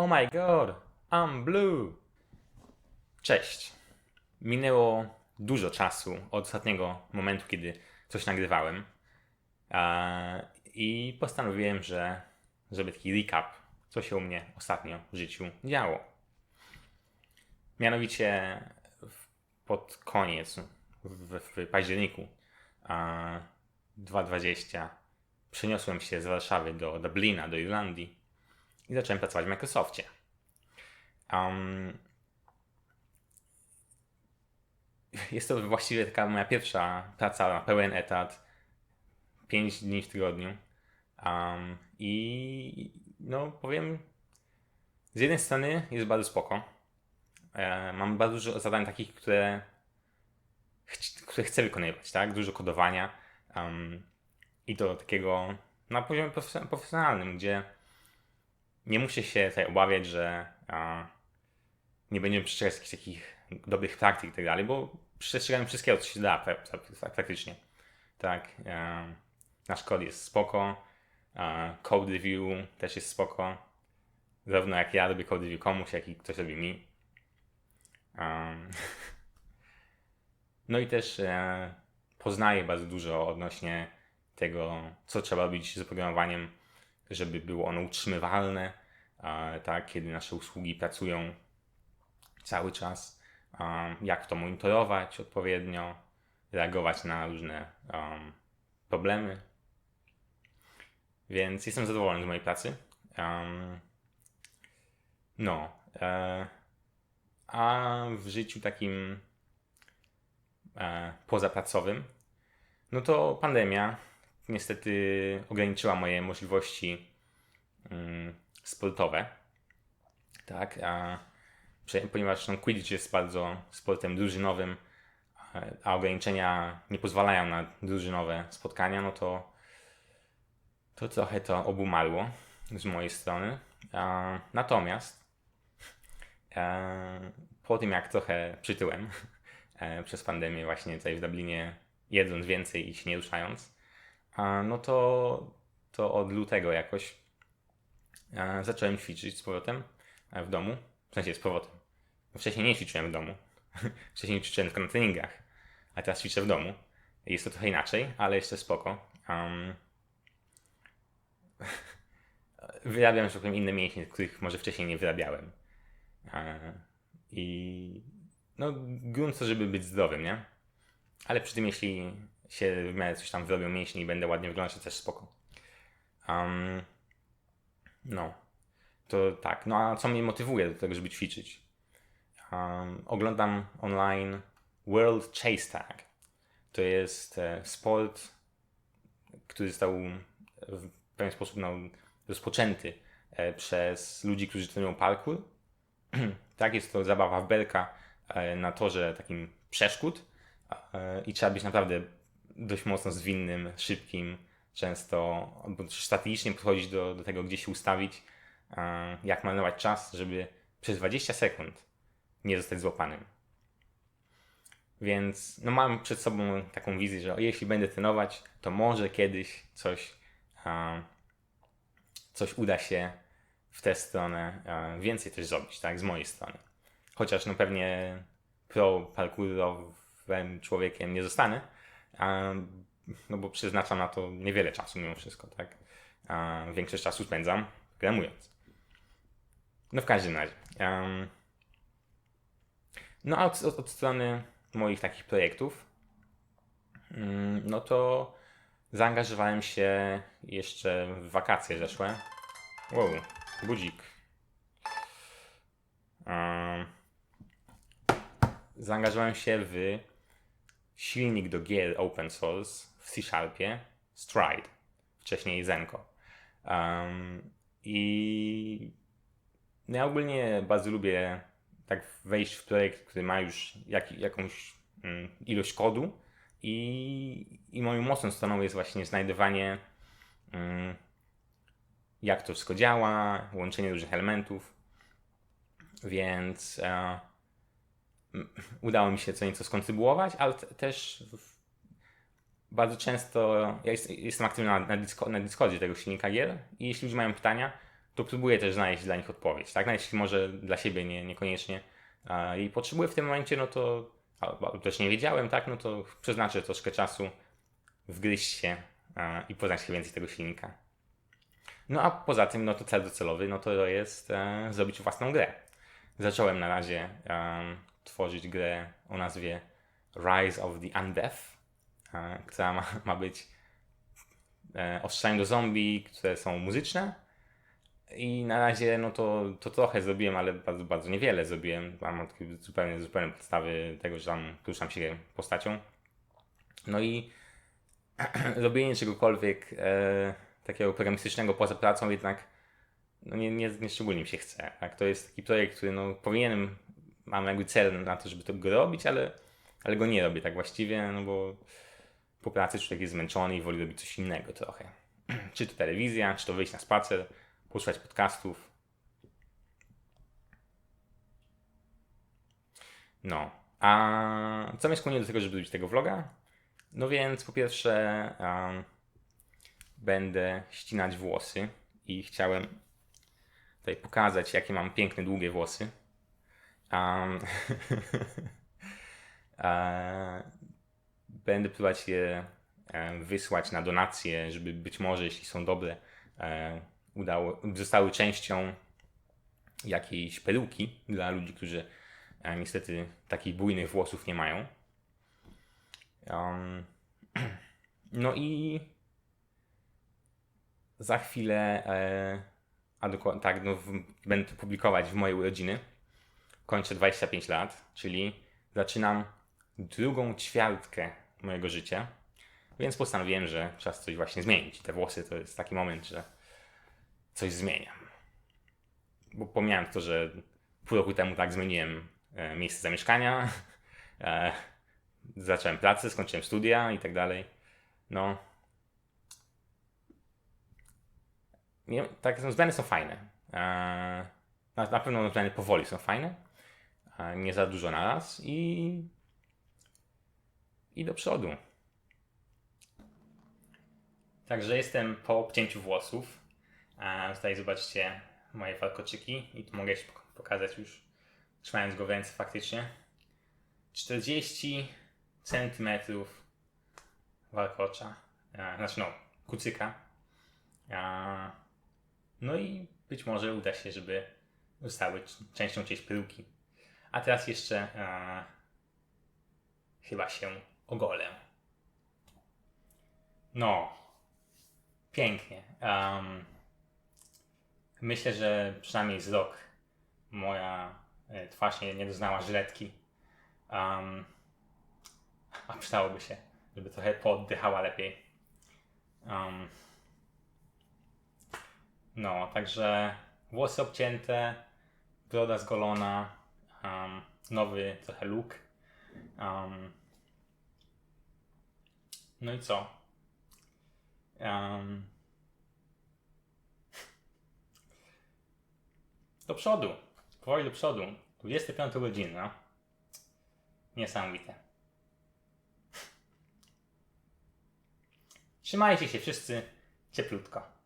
Oh my god, I'm blue. Cześć. Minęło dużo czasu od ostatniego momentu, kiedy coś nagrywałem. I postanowiłem, że żeby taki recap, co się u mnie ostatnio w życiu działo. Mianowicie pod koniec, w, w październiku e, 2020 przeniosłem się z Warszawy do Dublina, do Irlandii i zacząłem pracować w Microsoftie. Um, jest to właściwie taka moja pierwsza praca na pełen etat, 5 dni w tygodniu. Um, I no powiem, z jednej strony jest bardzo spoko. E, mam bardzo dużo zadań takich, które, chci- które chcę wykonywać, tak? Dużo kodowania. Um, I to takiego na poziomie profes- profesjonalnym, gdzie nie muszę się tutaj obawiać, że a, nie będziemy przestrzegać jakichś takich dobrych praktyk i tak dalej, bo przestrzegamy wszystkiego, co się da pra- pra- pra- praktycznie. Tak, e, nasz kod jest spoko, e, code review też jest spoko, zarówno jak ja robię code review komuś, jak i ktoś robi mi. Em, no i też e, poznaję bardzo dużo odnośnie tego, co trzeba robić z oprogramowaniem, żeby było ono utrzymywalne, tak, kiedy nasze usługi pracują cały czas, jak to monitorować odpowiednio, reagować na różne um, problemy. Więc jestem zadowolony z mojej pracy. Um, no. E, a w życiu takim e, pozapracowym, no to pandemia niestety ograniczyła moje możliwości mm, sportowe. Tak, a, ponieważ no, Quidditch jest bardzo sportem drużynowym, a- a ograniczenia nie pozwalają na drużynowe spotkania, no to, to trochę to obumarło z mojej strony. A, natomiast e, po tym, jak trochę przytyłem e, przez pandemię, właśnie tutaj w Dublinie, jedząc więcej i się nie ruszając, a, no to, to od lutego jakoś zacząłem ćwiczyć z powrotem e, w domu. W sensie z powrotem. Bo Wcześniej nie ćwiczyłem w domu. Wcześniej ćwiczyłem tylko na treningach. A teraz ćwiczę w domu. Jest to trochę inaczej, ale jeszcze spoko. Um, wyrabiam, że powiem, inne mięśnie, których może wcześniej nie wyrabiałem. I no, grunt to, żeby być zdrowym, nie? Ale przy tym, jeśli się w miarę coś tam wyrobią mięśnie i będę ładnie wyglądać, to też spoko. Um, no, to tak. No a co mnie motywuje do tego, żeby ćwiczyć? Um, oglądam online World Chase Tag. To jest e, sport, który został w pewien sposób no, rozpoczęty e, przez ludzi, którzy trenują parkour. tak, jest to zabawa w belka e, na torze takim przeszkód e, i trzeba być naprawdę dość mocno zwinnym, szybkim, często strategicznie podchodzić do, do tego, gdzie się ustawić, jak marnować czas, żeby przez 20 sekund nie zostać złapanym. Więc no mam przed sobą taką wizję, że jeśli będę trenować, to może kiedyś coś, coś uda się w tę stronę więcej też zrobić, tak, z mojej strony. Chociaż no pewnie pro parkourowym człowiekiem nie zostanę, no bo przeznaczam na to niewiele czasu mimo wszystko, tak. Większość czasu spędzam gramując. No w każdym razie. no a od, od, od strony moich takich projektów, mm, no to zaangażowałem się jeszcze w wakacje zeszłe. Wow, budzik. Em, zaangażowałem się w silnik do gier open source w C-Sharpie Stride, wcześniej Zenko. Um, I ja ogólnie bardzo lubię tak wejść w projekt, który ma już jak, jakąś mm, ilość kodu i, i moją mocną stroną jest właśnie znajdowanie mm, jak to wszystko działa, łączenie różnych elementów, więc e, udało mi się co nieco skontrybuować, ale też bardzo często ja jest, jestem aktywny na, na, Disco, na Discordzie tego silnika gier i jeśli ludzie mają pytania, to próbuję też znaleźć dla nich odpowiedź, tak? Nawet jeśli może dla siebie nie, niekoniecznie i potrzebuję w tym momencie, no to albo też nie wiedziałem, tak? No to przeznaczę troszkę czasu, wgryźć się a, i poznać się więcej tego silnika. No a poza tym, no to cel docelowy, no to jest e, zrobić własną grę. Zacząłem na razie tworzyć grę o nazwie Rise of the Undeath, która ma, ma być e, ostrzelaniem do zombie, które są muzyczne. I na razie no to, to trochę zrobiłem, ale bardzo, bardzo niewiele zrobiłem. Mam takie zupełnie, zupełnie podstawy tego, że tam ruszam się postacią. No i robienie czegokolwiek e, takiego programistycznego poza pracą jednak no nie, nie, nie szczególnie mi się chce. Tak? To jest taki projekt, który no, powinienem, mam jakby cel na to, żeby to go robić, ale, ale go nie robię tak właściwie, no bo po pracy człowiek jest zmęczony i woli robić coś innego trochę. czy to telewizja, czy to wyjść na spacer, posłuchać podcastów. No. A co mnie skłoniło do tego, żeby zrobić tego vloga? No więc po pierwsze um, będę ścinać włosy i chciałem tutaj pokazać, jakie mam piękne, długie włosy. Um, będę próbować je wysłać na donacje, żeby być może, jeśli są dobre, udało, zostały częścią jakiejś peruki dla ludzi, którzy niestety takich bujnych włosów nie mają. Um, no i za chwilę, e, a dokładnie tak, no, w, będę to publikować w mojej urodziny. Kończę 25 lat, czyli zaczynam drugą ćwiartkę mojego życia, więc postanowiłem, że czas coś właśnie zmienić. Te włosy to jest taki moment, że coś zmieniam. Bo pomijając to, że pół roku temu tak zmieniłem e, miejsce zamieszkania, e, zacząłem pracę, skończyłem studia i tak dalej. No. Nie, tak, zmiany są fajne. E, na, na pewno zmiany powoli są fajne. Nie za dużo na raz i, i do przodu. Także jestem po obcięciu włosów. A tutaj zobaczcie moje warkoczyki i tu mogę się pok- pokazać już trzymając go w ręce faktycznie. 40 centymetrów warkocza, a, znaczy no, kucyka. No i być może uda się, żeby zostały częścią czyjejś peruki. A teraz jeszcze a, chyba się ogolę. No, pięknie. Um, myślę, że przynajmniej z rok moja e, twarz nie, nie doznała żyletki. Um, a przydałoby się, żeby trochę pooddychała lepiej. Um, no, także włosy obcięte, broda zgolona, um, nowy trochę look. Um, no i co? Um, do przodu. Powoli do przodu. 25 godzina. Niesamowite. Trzymajcie się wszyscy cieplutko.